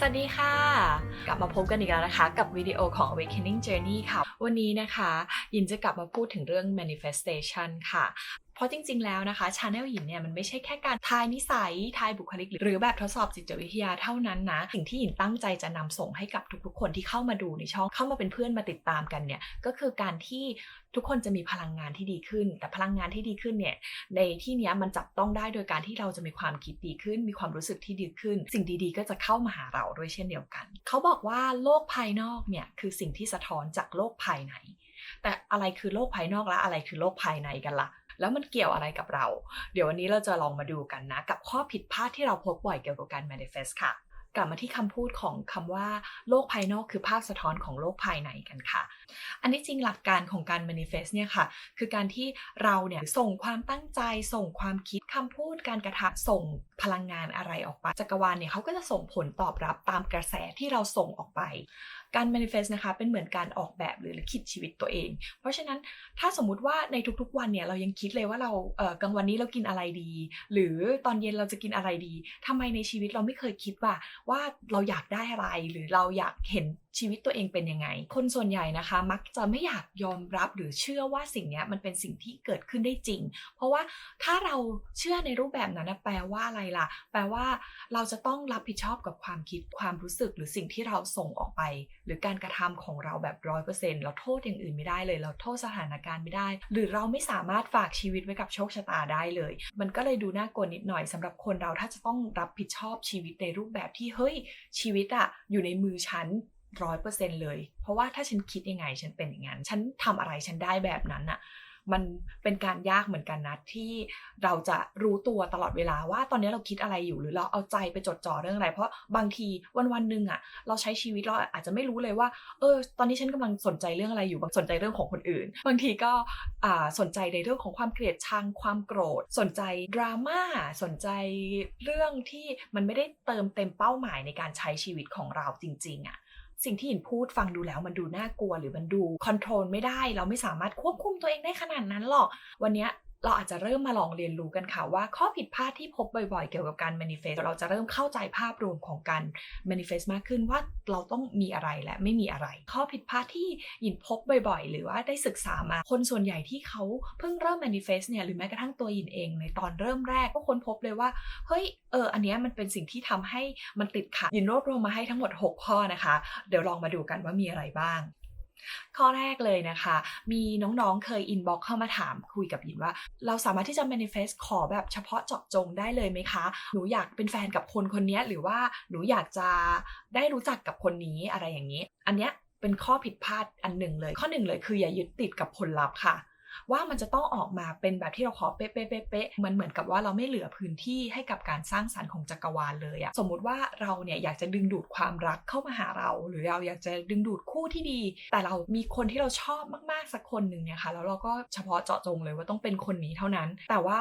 สวัสดีค่ะ กลับมาพบกันอีกแล้วนะคะ กับวิดีโอของ Awakening Journey ค่ะ วันนี้นะคะ ยินจะกลับมาพูดถึงเรื่อง manifestation ค่ะ เพราะจริง ๆ แล้วนะคะชาแนลหินเนี่ยมันไม่ใช่แค่การทายนิสัยทายบุคลิก หรือแบบทดสอบจิตวิทยาเท่านั้นนะ สิ่งที่หินตั้งใจจะนำส่งให้กับทุกๆ คนที่เข้ามาดูในช่องเข้ามาเป็นเพื่อนมาติดตามกันเนี่ยก็คือการที่ทุกคนจะมีพลังงานที่ดีขึ้น แต่พลังงานที่ดีขึ้นเนี่ยในที่นี้มันจับต้องได้โดยการที่เราจะมีความคิดดีขึ้น มีความรู้สึกที่ดีขึ้น สิ่งดีๆ ก็จะเข้ามาหาเราด้วยเช่นเดียวกัน เขาบอกว่าโลกภายนอกเนี่ยคือสิ่งที่สะท้อนจากโลกภายในแต่อะไรคือโลกภายนอกและอะไรคือโลกภายในกันล่ะ แล้วมันเกี่ยวอะไรกับเรา เดี๋ยววันนี้เราจะลองมาดูกันนะ กับข้อผิดพลาดที่เราพบบ่อยเกี่ยวกับการ manifest ค่ะ กลับมาที่คำพูดของคำว่าโลกภายนอกคือภาพสะท้อนของโลกภายในกันค่ะ อันนี้จริงหลักการของการ manifest เนี่ยค่ะ คือการที่เราเนี่ยส่งความตั้งใจ ส่งความคิดคำพูดการกระทำส่งพลังงานอะไรออกไป จักรวาลเนี่ยเขาก็จะส่งผลตอบรับตามกระแสที่เราส่งออกไป การ manifest นะคะเป็นเหมือนการออกแบบหรือคิดชีวิตตัวเอง เพราะฉะนั้นถ้าสมมุติว่าในทุกๆวันเนี่ยเรายังคิดเลยว่าเราเอ่อกลางวันนี้เรากินอะไรดี หรือตอนเย็นเราจะกินอะไรดีทำไมในชีวิตเราไม่เคยคิดว่าว่าเราอยากได้อะไรหรือเราอยากเห็น ชีวิตตัวเองเป็นยังไง คนส่วนใหญ่นะคะ มักจะไม่อยากยอมรับหรือเชื่อว่าสิ่งนี้มันเป็นสิ่งที่เกิดขึ้นได้จริง เพราะว่าถ้าเราเชื่อในรูปแบบนั้นนะแปลว่าอะไรล่ะ แปลว่าเราจะต้องรับผิดชอบกับความคิดความรู้สึกหรือสิ่งที่เราส่งออกไป หรือการกระทำของเราแบบร้อยเปอร์เซ็นต์เราโทษอย่างอื่นไม่ได้เลย เราโทษสถานการณ์ไม่ได้ หรือเราไม่สามารถฝากชีวิตไว้กับโชคชะตาได้เลย มันก็เลยดูน่ากลัวนิดหน่อยสำหรับคนเราถ้าจะต้องรับผิดชอบชีวิตในรูปแบบที่เฮ้ยชีวิตอะอยู่ในมือฉัน ร้อยเปอร์เซ็นเลย เพราะว่าถ้าฉันคิดยังไง ฉันเป็นอย่างนั้น ฉันทำอะไรฉันได้แบบนั้นอะมันเป็นการยากเหมือนกันนะที่เราจะรู้ตัวตลอดเวลาว่าตอนนี้เราคิดอะไรอยู่หรือเราเอาใจไปจดจ่อเรื่องอะไร เพราะบางทีวันวันหนึ่งอะเราใช้ชีวิตเราอาจจะไม่รู้เลยว่าเออตอนนี้ฉันกำลังสนใจเรื่องอะไรอยู่บางสนใจเรื่องของคนอื่น บางทีก็อ่าสนใจในเรื่องของความเกลียดชังความโกรธ สนใจดราม่าสนใจเรื่องที่มันไม่ได้เติมเต็มเป้าหมายในการใช้ชีวิตของเราจริงๆอะ สิ่งที่หยินพูดฟังดูแล้วมันดูน่ากลัวหรือมันดูคอนโทรลไม่ได้ เราไม่สามารถควบคุมตัวเองได้ขนาดนั้นหรอก วันนี้ เราอาจจะเริ่มมาลองเรียนรู้กันค่ะว่าข้อผิดพลาดที่พบบ่อยๆ เกี่ยวกับการ manifest เราจะเริ่มเข้าใจภาพรวมของการ manifest มากขึ้นว่าเราต้องมีอะไรและไม่มีอะไร ข้อผิดพลาดที่หยินพบบ่อยๆ หรือว่าได้ศึกษามาคนส่วนใหญ่ที่เขาเพิ่งเริ่ม manifest เนี่ยหรือแม้กระทั่งตัวหยินเองในตอนเริ่มแรกก็ค้นพบเลยว่าเฮ้ยเอออันนี้มันเป็นสิ่งที่ทำให้มันติดขัดยินรวบรวมมาให้ทั้งหมด 6 ข้อนะคะ เดี๋ยวลองมาดูกันว่ามีอะไรบ้าง ข้อแรกเลยนะคะ มีน้องๆเคยอินบ็อกเข้ามาถามคุยกับยินว่า เราสามารถที่จะ manifest ขอแบบเฉพาะเจาะจงได้เลยไหมคะ หนูอยากเป็นแฟนกับคนคนนี้หรือว่าหนูอยากจะได้รู้จักกับคนนี้อะไรอย่างนี้ อันเนี้ยเป็นข้อผิดพลาดอันหนึ่งเลย ข้อหนึ่งเลยคืออย่ายึดติดกับผลลัพธ์ค่ะ ว่ามันจะต้องออกมาเป็นแบบที่เราขอเป๊ะเป๊ะเป๊ะเป๊ะมันเหมือนกับว่าเราไม่เหลือพื้นที่ให้กับการสร้างสรรค์ของจักรวาลเลยอะสมมุติว่าเราเนี่ยอยากจะดึงดูดความรักเข้ามาหาเรา หรือเราอยากจะดึงดูดคู่ที่ดี แต่เรามีคนที่เราชอบมากๆสักคนหนึ่งเนี่ยค่ะแล้วเราก็เฉพาะเจาะจงเลยว่าต้องเป็นคนนี้เท่านั้น แต่ว่า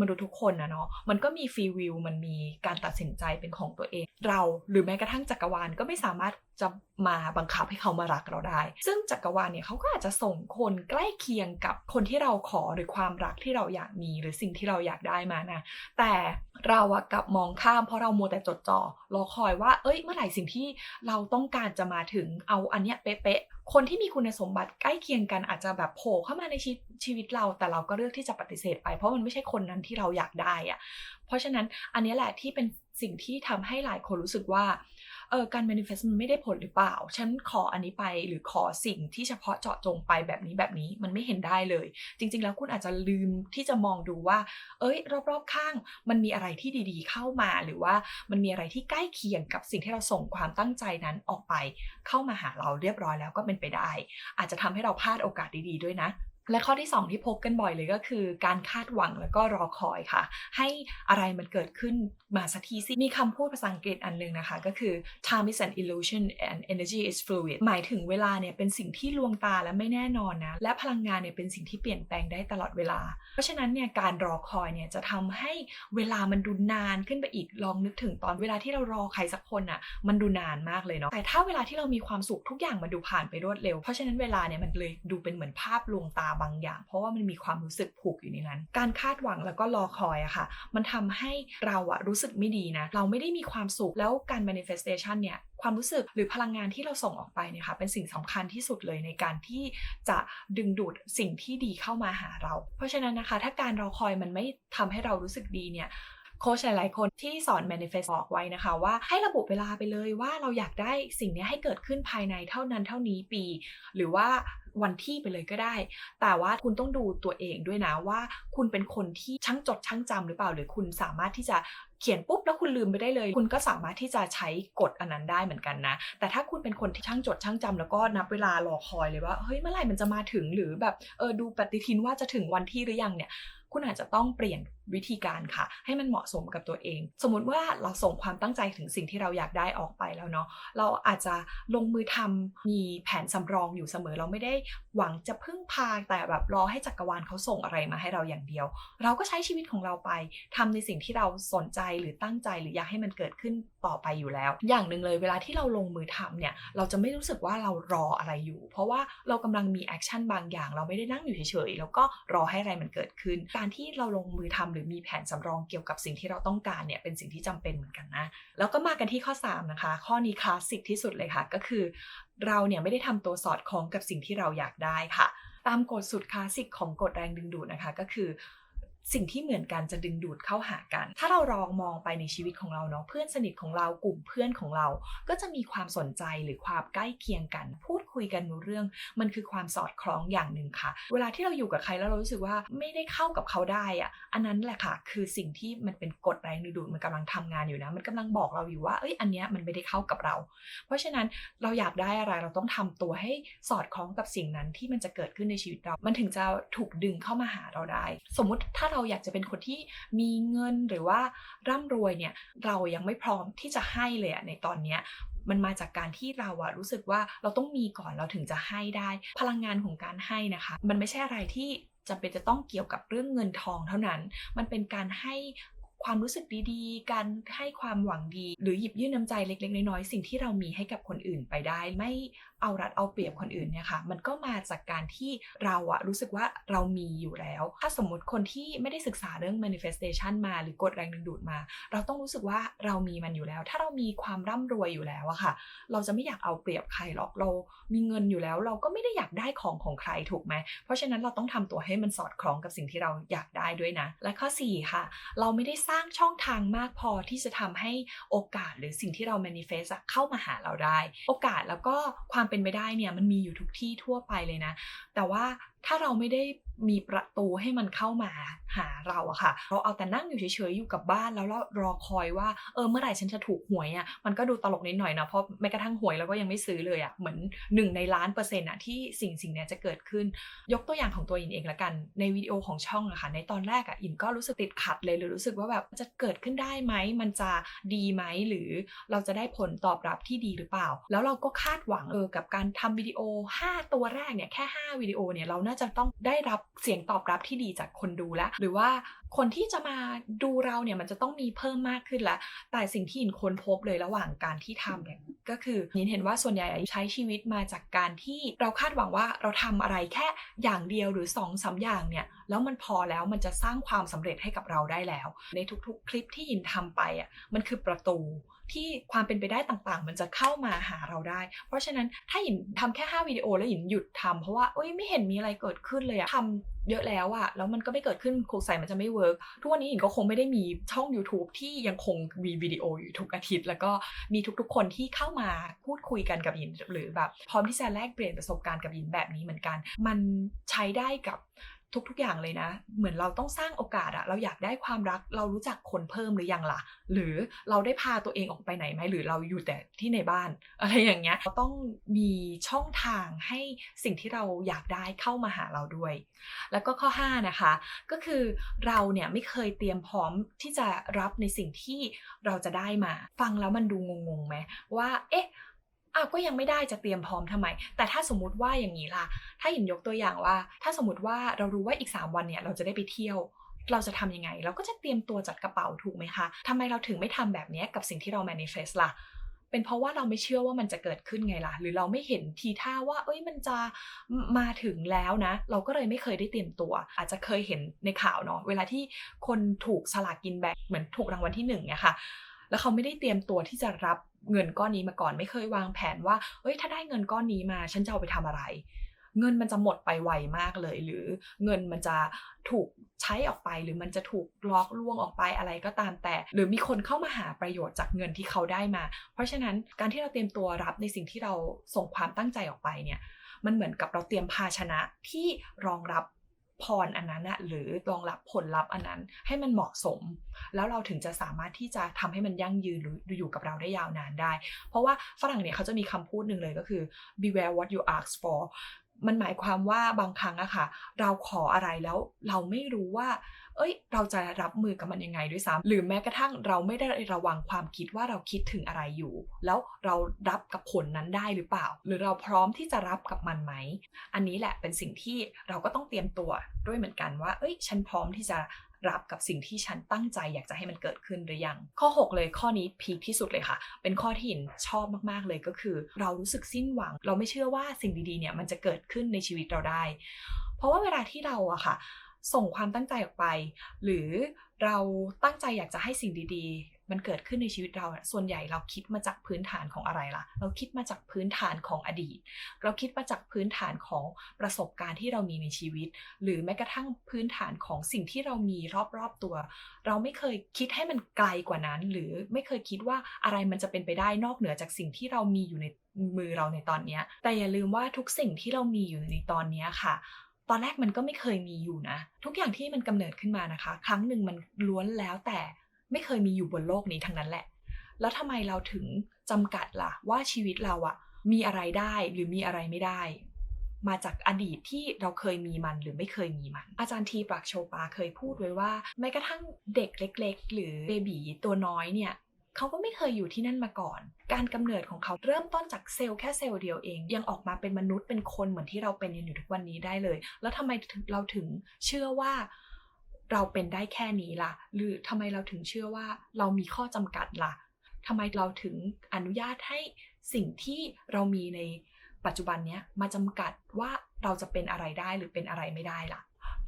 มนุษย์ทุกคนนะเนาะมันก็มีฟรีวิวมันมีการตัดสินใจเป็นของตัวเอง เราหรือแม้กระทั่งจักรวาลก็ไม่สามารถจะมาบังคับให้เขามารักเราได้ ซึ่งจักรวาลเนี่ยเขาก็อาจจะส่งคนใกล้เคียงกับคนที่เราขอหรือความรักที่เราอยากมีหรือสิ่งที่เราอยากได้มานะแต่ เราอะกลับมองข้ามเพราะเรามัวแต่จดจ่อรอคอยว่า เอ้ย เมื่อไหร่สิ่งที่เราต้องการจะมาถึงเอาอันเนี้ยเป๊ะๆคนที่มีคุณสมบัติใกล้เคียงกันอาจจะแบบโผล่เข้ามาในชีวิตชีวิตเรา แต่เราก็เลือกที่จะปฏิเสธไป เพราะมันไม่ใช่คนนั้นที่เราอยากได้อะเพราะฉะนั้นอันนี้แหละที่เป็นสิ่งที่ทำให้หลายคนรู้สึกว่า ออการ manifest มันไม่ได้ผลหรือเปล่า ฉันขออันนี้ไปหรือขอสิ่งที่เฉพาะเจาะจงไปแบบนี้แบบนี้มันไม่เห็นได้เลย จริง ๆ แล้วคุณอาจจะลืมที่จะมองดูว่า เอ้ย รอบ ๆ ข้าง มันมีอะไรที่ดีๆ เข้ามาหรือว่ามันมีอะไรที่ใกล้เคียงกับสิ่งที่เราส่งความตั้งใจนั้นออกไป เข้ามาหาเราเรียบร้อยแล้วก็เป็นไปได้ อาจจะทำให้เราพลาดโอกาสดีๆด้วยนะ และข้อที่ 2 ที่พบกันบ่อยเลยก็คือ การคาดหวังแล้วก็รอคอยค่ะ ให้อะไรมันเกิดขึ้นมาสักทีสิมีคำพูดภาษาอังกฤษอันนึงนะคะ ก็คือ time is an illusion and energy is fluid หมายถึงเวลาเนี่ยเป็นสิ่งที่ลวงตาและไม่แน่นอนนะ และพลังงานเนี่ยเป็นสิ่งที่เปลี่ยนแปลงได้ตลอดเวลา เพราะฉะนั้นเนี่ยการรอคอยเนี่ยจะทำให้เวลามันดูนานขึ้นไปอีกลองนึกถึงตอนเวลาที่เรารอใครสักคนอะมันดูนานมากเลยเนาะแต่ถ้าเวลาที่เรามีความสุขทุกอย่างมันดูผ่านไปรวดเร็ว เพราะฉะนั้นเวลาเนี่ยมันเลยดูเป็นเหมือนภาพลวงตาบางอย่าง เพราะว่ามันมีความรู้สึกผูกอยู่ในนั้น การคาดหวังแล้วก็รอคอยอะค่ะ มันทำให้เราอะรู้สึกไม่ดีนะ เราไม่ได้มีความสุขแล้วการ manifestation เนี่ยความรู้สึกหรือพลังงานที่เราส่งออกไปเนี่ยค่ะเป็นสิ่งสำคัญที่สุดเลยในการที่จะดึงดูดสิ่งที่ดีเข้ามาหาเรา เพราะฉะนั้นนะคะ ถ้าการรอคอยมันไม่ทำให้เรารู้สึกดีเนี่ย โค้ชหลายๆคนที่สอน manifest บอกไว้นะคะ ว่าให้ระบุเวลาไปเลยว่าเราอยากได้สิ่งนี้ให้เกิดขึ้นภายในเท่านั้นเท่านี้ปี หรือว่าวันที่ไปเลยก็ได้ แต่ว่าคุณต้องดูตัวเองด้วยนะว่า คุณเป็นคนที่ช่างจดช่างจำหรือเปล่า หรือคุณสามารถที่จะเขียนปุ๊บแล้วคุณลืมไปได้เลย คุณก็สามารถที่จะใช้กฎอันนั้นได้เหมือนกันนะ แต่ถ้าคุณเป็นคนที่ช่างจดช่างจำแล้วก็นับเวลารอคอยเลยว่าเฮ้ยเมื่อไหร่มันจะมาถึงหรือแบบเออดูปฏิทินว่าจะถึงวันที่หรือยังเนี่ย คุณอาจจะต้องเปลี่ยนวิธีการค่ะ ให้มันเหมาะสมกับตัวเอง สมมุติว่าเราส่งความตั้งใจถึงสิ่งที่เราอยากได้ออกไปแล้วเนาะเราอาจจะลงมือทำมีแผนสำรองอยู่เสมอ เราไม่ได้หวังจะพึ่งพาแต่แบบรอให้จักรวาลเขาส่งอะไรมาให้เราอย่างเดียว เราก็ใช้ชีวิตของเราไปทำในสิ่งที่เราสนใจหรือตั้งใจหรืออยากให้มันเกิดขึ้น ต่อไปอยู่แล้ว อย่างหนึ่งเลยเวลาที่เราลงมือทำเนี่ยเราจะไม่รู้สึกว่าเรารออะไรอยู่ เพราะว่าเรากำลังมีแอคชั่นบางอย่าง เราไม่ได้นั่งอยู่เฉยๆแล้วก็รอให้อะไรมันเกิดขึ้น การที่เราลงมือทำหรือมีแผนสำรองเกี่ยวกับสิ่งที่เราต้องการเนี่ยเป็นสิ่งที่จำเป็นเหมือนกันนะแล้วก็มากันที่ข้อ 3 นะคะ ข้อนี้คลาสสิกที่สุดเลยค่ะ ก็คือ เราเนี่ยไม่ได้ทำตัวสอดคล้องกับสิ่งที่เราอยากได้ค่ะ ตามกฎสุดคลาสสิกของกฎแรงดึงดูดนะคะก็คือ สิ่งที่เหมือนกันจะดึงดูดเข้าหากัน ถ้าเราลองมองไปในชีวิตของเราเนาะเพื่อนสนิทของเรากลุ่มเพื่อนของเรา ก็จะมีความสนใจหรือความใกล้เคียงกัน พูดคุยกันรู้เรื่อง มันคือความสอดคล้องอย่างหนึ่งค่ะ เวลาที่เราอยู่กับใครแล้วเรารู้สึกว่าไม่ได้เข้ากับเขาได้อะอันนั้นแหละค่ะ คือสิ่งที่มันเป็นกฎแรงดึงดูดมันกำลังทำงานอยู่นะ มันกำลังบอกเราอยู่ว่าเอ้ยอันเนี้ยมันไม่ได้เข้ากับเรา เพราะฉะนั้นเราอยากได้อะไรเราต้องทำตัวให้สอดคล้องกับสิ่งนั้นที่มันจะเกิดขึ้นในชีวิตเรา มันถึงจะถูกดึงเข้ามาหาเราได้ สมมติถ้าเราอยากจะเป็นคนที่มีเงินหรือว่าร่ำรวยเนี่ยเรายังไม่พร้อมที่จะให้เลยอะในตอนเนี้ยมันมาจากการที่เราอะรู้สึกว่าเราต้องมีก่อนเราถึงจะให้ได้ พลังงานของการให้นะคะ มันไม่ใช่อะไรที่จำเป็นจะต้องเกี่ยวกับเรื่องเงินทองเท่านั้น มันเป็นการให้ความรู้สึกดีๆ การให้ความหวังดี หรือหยิบยื่นน้ำใจเล็ก ๆ น้อยๆ สิ่งที่เรามีให้กับคนอื่นไปได้ ไม่ เอารัดเอาเปรียบคนอื่นเนี่ยค่ะมันก็มาจากการที่เราอะรู้สึกว่าเรามีอยู่แล้ว ถ้าสมมติคนที่ไม่ได้ศึกษาเรื่อง manifestation มาหรือกฎแรงดึงดูดมา เราต้องรู้สึกว่าเรามีมันอยู่แล้ว ถ้าเรามีความร่ำรวยอยู่แล้วอะค่ะ เราจะไม่อยากเอาเปรียบใครหรอกเรามีเงินอยู่แล้ว เราก็ไม่ได้อยากได้ของของใครถูกไหมเพราะฉะนั้นเราต้องทำตัวให้มันสอดคล้องกับสิ่งที่เราอยากได้ด้วยนะ และข้อ 4 ค่ะ เราไม่ได้สร้างช่องทางมากพอที่จะทำให้โอกาสหรือสิ่งที่เรา manifest เข้ามาหาเราได้ โอกาสแล้วก็ความเป็นเป็นไปได้เนี่ยมันมีอยู่ทุกที่ทั่วไปเลยนะ แต่ว่า ถ้าเราไม่ได้มีประตูให้มันเข้ามาหาเราอะค่ะ เราเอาแต่นั่งอยู่เฉยๆอยู่กับบ้านแล้วเรารอคอยว่าเออเมื่อไหร่ฉันจะถูกหวยอะมันก็ดูตลกนิดหน่อยนะเพราะแม้กระทั่งหวยเราก็ยังไม่ซื้อเลยอะเหมือนหนึ่งในล้านเปอร์เซ็นต์อะที่สิ่งสิ่งนี้จะเกิดขึ้น ยกตัวอย่างของตัวอินเองละกันในวิดีโอของช่องอะค่ะในตอนแรกอะอินก็รู้สึกติดขัดเลยหรือรู้สึกว่าแบบจะเกิดขึ้นได้ไหมมันจะดีไหมหรือเราจะได้ผลตอบรับที่ดีหรือเปล่า แล้วเราก็คาดหวังเออกับการทำวิดีโอ 5 ตัวแรกเนี่ยแค่ 5วิดีโอเนี่ยเราน่าจะต้องได้รับเสียงตอบรับที่ดีจากคนดูแล้ว หรือว่าคนที่จะมาดูเราเนี่ยมันจะต้องมีเพิ่มมากขึ้นแล้วแต่สิ่งที่อินค้นพบเลยระหว่างการที่ทำเนี่ยก็คือยินเห็นว่าส่วนใหญ่ใช้ชีวิตมาจากการที่เราคาดหวังว่าเราทำอะไรแค่อย่างเดียวหรือ2อสาอย่างเนี่ยแล้วมันพอแล้วมันจะสร้างความสำเร็จให้กับเราได้แล้ว ในทุกๆ คลิปที่ยินทำไปอะมันคือประตู ที่ความเป็นไปได้ต่างๆ มันจะเข้ามาหาเราได้ เพราะฉะนั้นถ้าหยินทำแค่ 5 วิดีโอแล้วหยินหยุดทำเพราะว่าเอ้ยไม่เห็นมีอะไรเกิดขึ้นเลยอะทำเยอะแล้วอะแล้วมันก็ไม่เกิดขึ้นคงใส่มันจะไม่เวิร์กทุกวันนี้หยินก็คงไม่ได้มีช่อง YouTube ที่ยังคงมีวิดีโออยู่ทุกอาทิตย์ แล้วก็มีทุกๆคนที่เข้ามาพูดคุยกันกับหยินหรือแบบพร้อมที่จะแลกเปลี่ยนประสบการณ์กับหยินแบบนี้เหมือนกัน มันใช้ได้กับ ทุกๆอย่างเลยนะ เหมือนเราต้องสร้างโอกาสอะเราอยากได้ความรัก เรารู้จักคนเพิ่มหรือยังล่ะ หรือเราได้พาตัวเองออกไปไหนไหมหรือเราอยู่แต่ที่ในบ้าน อะไรอย่างเงี้ยเราต้องมีช่องทางให้สิ่งที่เราอยากได้เข้ามาหาเราด้วย แล้วก็ข้อ 5 นะคะ ก็คือเราเนี่ยไม่เคยเตรียมพร้อมที่จะรับในสิ่งที่เราจะได้มา ฟังแล้วมันดูงงๆไหมว่าเอ๊ะ อ้าวก็ยังไม่ได้จะเตรียมพร้อมทำไม แต่ถ้าสมมติว่าอย่างนี้ล่ะ ถ้าหยินยกตัวอย่างว่า ถ้าสมมติว่าเรารู้ว่าอีก 3 วันเนี่ยเราจะได้ไปเที่ยว เราจะทำยังไง เราก็จะเตรียมตัวจัดกระเป๋าถูกไหมคะทำไมเราถึงไม่ทำแบบนี้กับสิ่งที่เรา manifest ล่ะเป็นเพราะว่าเราไม่เชื่อว่ามันจะเกิดขึ้นไงล่ะ หรือเราไม่เห็นทีท่าว่า เอ้ยมันจะมาถึงแล้วนะ เราก็เลยไม่เคยได้เตรียมตัว อาจจะเคยเห็นในข่าวเนาะเวลาที่คนถูกสลากกินแบ่งเหมือนถูกรางวัลที่หนึ่งเนี่ยค่ะ แล้วเขาไม่ได้เตรียมตัวที่จะรับเงินก้อนนี้มาก่อน ไม่เคยวางแผนว่าเอ้ยถ้าได้เงินก้อนนี้มา ฉันจะเอาไปทำอะไร เงินมันจะหมดไปไวมากเลย หรือเงินมันจะถูกใช้ออกไป หรือมันจะถูกล็อกล่วงออกไปอะไรก็ตามแต่ หรือมีคนเข้ามาหาประโยชน์จากเงินที่เขาได้มา เพราะฉะนั้นการที่เราเตรียมตัวรับในสิ่งที่เราส่งความตั้งใจออกไปเนี่ยมันเหมือนกับเราเตรียมภาชนะที่รองรับ พรอันนั้นอะหรือรองรับผลลัพธ์อันนั้นให้มันเหมาะสม แล้วเราถึงจะสามารถที่จะทำให้มันยั่งยืนหรืออยู่กับเราได้ยาวนานได้ เพราะว่าฝรั่งเนี่ยเขาจะมีคำพูดหนึ่งเลยก็คือ beware what you ask for มันหมายความว่าบางครั้งอะค่ะ เราขออะไรแล้วเราไม่รู้ว่า เอ้ย เราจะรับมือกับมันยังไงด้วยซ้ำหรือแม้กระทั่งเราไม่ได้ระวังความคิดว่าเราคิดถึงอะไรอยู่ แล้วเรารับกับผลนั้นได้หรือเปล่า หรือเราพร้อมที่จะรับกับมันไหม อันนี้แหละเป็นสิ่งที่เราก็ต้องเตรียมตัวด้วยเหมือนกันว่า เอ้ย ฉันพร้อมที่จะ รับกับสิ่งที่ฉันตั้งใจอยากจะให้มันเกิดขึ้นหรือยัง ข้อ 6 เลยข้อนี้พีคที่สุดเลยค่ะ เป็นข้อที่หินชอบมากๆเลยก็คือ เรารู้สึกสิ้นหวัง เราไม่เชื่อว่าสิ่งดีๆเนี่ยมันจะเกิดขึ้นในชีวิตเราได้ เพราะว่าเวลาที่เราอะค่ะ ส่งความตั้งใจออกไป หรือเราตั้งใจอยากจะให้สิ่งดีๆ มันเกิดขึ้นในชีวิตเราส่วนใหญ่เราคิดมาจากพื้นฐานของอะไรล่ะ เราคิดมาจากพื้นฐานของอดีต เราคิดมาจากพื้นฐานของประสบการณ์ที่เรามีในชีวิต หรือแม้กระทั่งพื้นฐานของสิ่งที่เรามีรอบๆตัว เราไม่เคยคิดให้มันไกลกว่านั้น หรือไม่เคยคิดว่าอะไรมันจะเป็นไปได้นอกเหนือจากสิ่งที่เรามีอยู่ในมือเราในตอนนี้ แต่อย่าลืมว่าทุกสิ่งที่เรามีอยู่ในตอนนี้ค่ะตอนแรกมันก็ไม่เคยมีอยู่นะ ทุกอย่างที่มันกำเนิดขึ้นมานะคะ ครั้งหนึ่งมันล้วนแล้วแต่ ไม่เคยมีอยู่บนโลกนี้ทั้งนั้นแหละ แล้วทำไมเราถึงจำกัดล่ะ ว่าชีวิตเราอะมีอะไรได้หรือมีอะไรไม่ได้ มาจากอดีตที่เราเคยมีมันหรือไม่เคยมีมัน อาจารย์ทีปรักโชปาเคยพูดไว้ว่าแม้กระทั่งเด็กเล็ก ๆ หรือเบบีตัวน้อยเนี่ยเขาก็ไม่เคยอยู่ที่นั่นมาก่อน การกำเนิดของเขาเริ่มต้นจากเซลล์แค่เซลล์เดียวเอง ยังออกมาเป็นมนุษย์เป็นคนเหมือนที่เราเป็นอยู่ทุกวันนี้ได้เลย แล้วทำไมเราถึงเชื่อว่า เราเป็นได้แค่นี้ล่ะ หรือทำไมเราถึงเชื่อว่าเรามีข้อจำกัดล่ะทำไมเราถึงอนุญาตให้สิ่งที่เรามีในปัจจุบันนี้มาจำกัดว่าเราจะเป็นอะไรได้หรือเป็นอะไรไม่ได้ล่ะ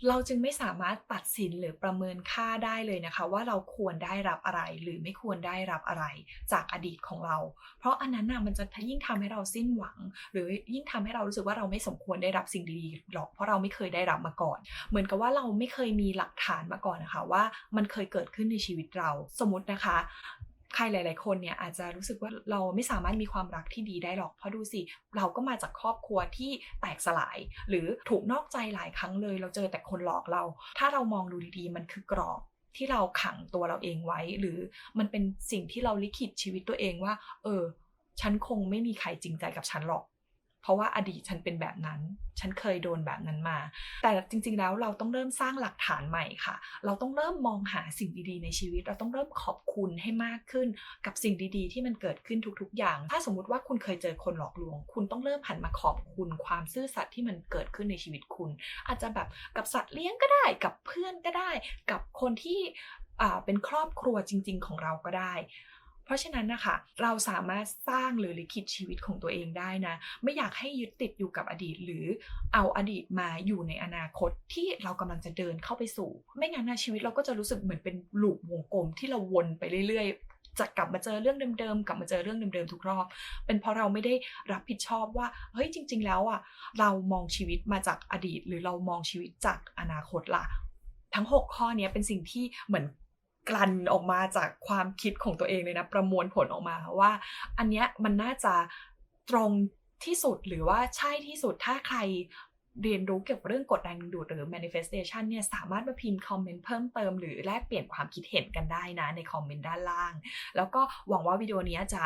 เราจึงไม่สามารถตัดสินหรือประเมินค่าได้เลยนะคะ ว่าเราควรได้รับอะไรหรือไม่ควรได้รับอะไรจากอดีตของเรา เพราะอันนั้นน่ะมันจะยิ่งทำให้เราสิ้นหวัง หรือยิ่งทำให้เรารู้สึกว่าเราไม่สมควรได้รับสิ่งดีๆหรอกเพราะเราไม่เคยได้รับมาก่อน เหมือนกับว่าเราไม่เคยมีหลักฐานมาก่อนนะคะว่ามันเคยเกิดขึ้นในชีวิตเราสมมตินะคะ ใครหลาย ๆ คนเนี่ยอาจจะรู้สึกว่าเราไม่สามารถมีความรักที่ดีได้หรอก เพราะดูสิ เราก็มาจากครอบครัวที่แตกสลาย หรือถูกนอกใจหลายครั้งเลย เราเจอแต่คนหลอกเรา ถ้าเรามองดูดี ๆ มันคือกรอบที่เราขังตัวเราเองไว้ หรือมันเป็นสิ่งที่เราลิขิตชีวิตตัวเองว่า เออ ฉันคงไม่มีใครจริงใจกับฉันหรอก เพราะว่าอดีตฉันเป็นแบบนั้น ฉันเคยโดนแบบนั้นมา แต่จริง ๆ แล้วเราต้องเริ่มสร้างหลักฐานใหม่ค่ะ เราต้องเริ่มมองหาสิ่งดีๆ ในชีวิต เราต้องเริ่มขอบคุณให้มากขึ้น กับสิ่งดีๆ ที่มันเกิดขึ้นทุกๆ อย่าง ถ้าสมมุติว่าคุณเคยเจอคนหลอกลวง คุณต้องเริ่มหันมาขอบคุณความซื่อสัตย์ที่มันเกิดขึ้นในชีวิตคุณ อาจจะแบบกับสัตว์เลี้ยงก็ได้ กับเพื่อนก็ได้ กับคนที่เป็นครอบครัวจริง ๆ ของเราก็ได้ เพราะฉะนั้นนะคะ เราสามารถสร้างหรือลิขิตชีวิตของตัวเองได้นะ ไม่อยากให้ยึดติดอยู่กับอดีต หรือเอาอดีตมาอยู่ในอนาคตที่เรากำลังจะเดินเข้าไปสู่ ไม่งั้นนะชีวิตเราก็จะรู้สึกเหมือนเป็นลูปวงกลมที่เราวนไปเรื่อยๆจะกลับมาเจอเรื่องเดิมๆ กลับมาเจอเรื่องเดิมๆ ทุกรอบ เป็นเพราะเราไม่ได้รับผิดชอบว่า เฮ้ยจริง ๆ แล้วอะ เรามองชีวิตมาจากอดีต หรือเรามองชีวิตจากอนาคตล่ะ ทั้ง 6 ข้อนี้เป็นสิ่งที่เหมือน กลั่นออกมาจากความคิดของตัวเองเลยนะ ประมวลผลออกมาว่า อันเนี้ยมันน่าจะตรงที่สุดหรือว่าใช่ที่สุดถ้าใครเรียนรู้เกี่ยวกับเรื่องกฎแรงดึงดูดหรือ manifestation เนี่ยสามารถมาพิมพ์คอมเมนต์เพิ่มเติมหรือแลกเปลี่ยนความคิดเห็นกันได้นะในคอมเมนต์ด้านล่าง แล้วก็หวังว่าวิดีโอนี้จะ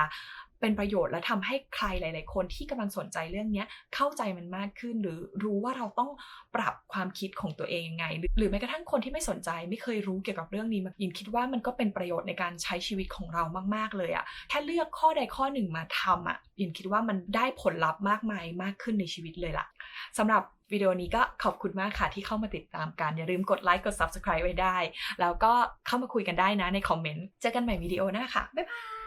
เป็นประโยชน์และทำให้ใครหลาย ๆ คนที่กำลังสนใจเรื่องนี้เข้าใจมันมากขึ้น หรือรู้ว่าเราต้องปรับความคิดของตัวเองยังไงหรือหรือแม้กระทั่งคนที่ไม่สนใจไม่เคยรู้เกี่ยวกับเรื่องนี้มายินคิดว่ามันก็เป็นประโยชน์ในการใช้ชีวิตของเรามาก ๆ เลยอะแค่เลือกข้อใดข้อหนึ่งมาทำอะยินคิดว่ามันได้ผลลัพธ์มากมายมากขึ้นในชีวิตเลยล่ะสำหรับวิดีโอนี้ก็ขอบคุณมากค่ะที่เข้ามาติดตามกัน อย่าลืมกดไลค์กด subscribe ไว้ได้ แล้วก็เข้ามาคุยกันได้นะในคอมเมนต์ เจอกันใหม่วิดีโอหน้าค่ะ บ๊ายบาย